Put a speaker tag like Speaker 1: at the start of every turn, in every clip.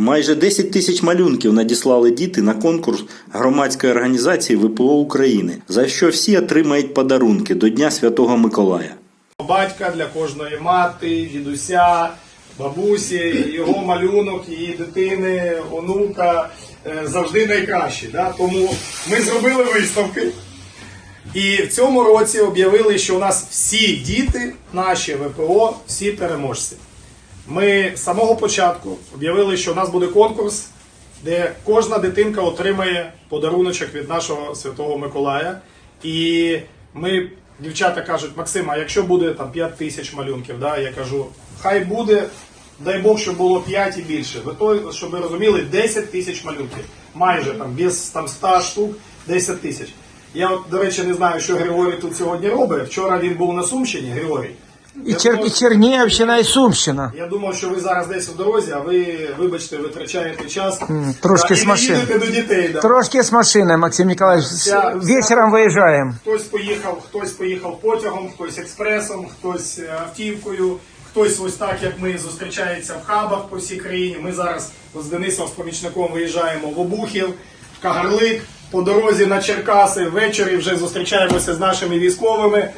Speaker 1: Майже 10 тисяч малюнків надіслали діти на конкурс громадської організації ВПО України, за що всі отримають подарунки до Дня Святого Миколая.
Speaker 2: батька, для кожної мати, дідуся, бабусі, його малюнок, її дитини, онука е, завжди найкращий. Да? Тому ми зробили виставки. І в цьому році об'явили, що у нас всі діти, наші ВПО, всі переможці. Ми з самого початку об'явили, що у нас буде конкурс, де кожна дитинка отримає подаруночок від нашого Святого Миколая. І ми, дівчата кажуть, Максим, а якщо буде там 5 тисяч малюнків, да, я кажу, хай буде, дай Бог, щоб було 5 і більше. Ви то, щоб ви розуміли, 10 тисяч малюнків. Майже там без там, 100 штук 10 тисяч. Я до речі, не знаю, що Григорій тут сьогодні робить. Вчора він був на Сумщині, Григорій.
Speaker 3: І, Чер...
Speaker 2: думав,
Speaker 3: і Чернігівщина, і Сумщина.
Speaker 2: я думав, що ви зараз десь у дорозі, а ви, вибачте, витрачаєте час.
Speaker 3: трошки
Speaker 2: Да,
Speaker 3: з машини.
Speaker 2: до дітей. Да.
Speaker 3: Трошки з машини, Максим Ніколаївич.
Speaker 2: Вся-
Speaker 3: Вечором виїжджаємо.
Speaker 2: Хтось поїхав, хтось поїхав потягом, хтось експресом, хтось е, автівкою, хтось ось так, як ми зустрічається в хабах по всій країні. Ми зараз з Денисом з помічником виїжджаємо в Обухів, в Кагарлик. По дорозі на Черкаси ввечері вже зустрічаємося з нашими військовими.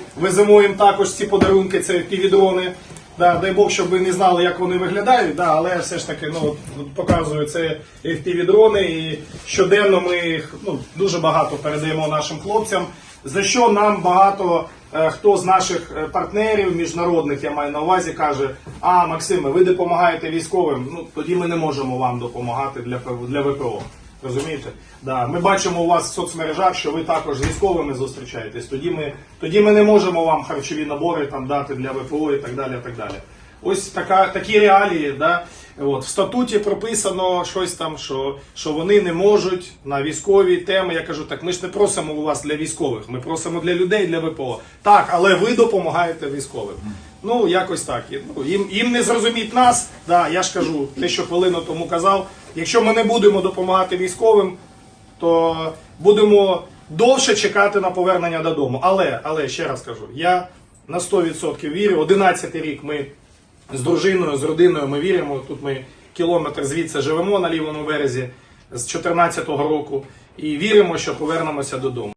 Speaker 2: Їм також ці подарунки, це півдрони. Да, дай Бог, щоб ви не знали, як вони виглядають, да, але все ж таки ну, показую це FPV-дрони і щоденно ми їх ну, дуже багато передаємо нашим хлопцям. За що нам багато е, хто з наших е, партнерів міжнародних, я маю на увазі, каже: А, Максиме, ви допомагаєте військовим. Ну тоді ми не можемо вам допомагати для для ВПО. Розумієте? Да. Ми бачимо у вас в соцмережах, що ви також з військовими зустрічаєтесь. Тоді ми, тоді ми не можемо вам харчові набори там дати для ВПО і так далі. І так далі. Ось така, такі реалії. Да? От, в статуті прописано щось там, що, що вони не можуть на військові теми. Я кажу, так ми ж не просимо у вас для військових, ми просимо для людей, для ВПО. Так, але ви допомагаєте військовим. Ну, якось так. Ну, їм, їм не зрозуміть нас. Да, я ж кажу, те, що хвилину тому казав. Якщо ми не будемо допомагати військовим, то будемо довше чекати на повернення додому. Але, але ще раз кажу, я на 100% вірю. 11 рік ми з дружиною, з родиною ми віримо. Тут ми кілометр звідси живемо на лівому березі з 2014 року і віримо, що повернемося додому.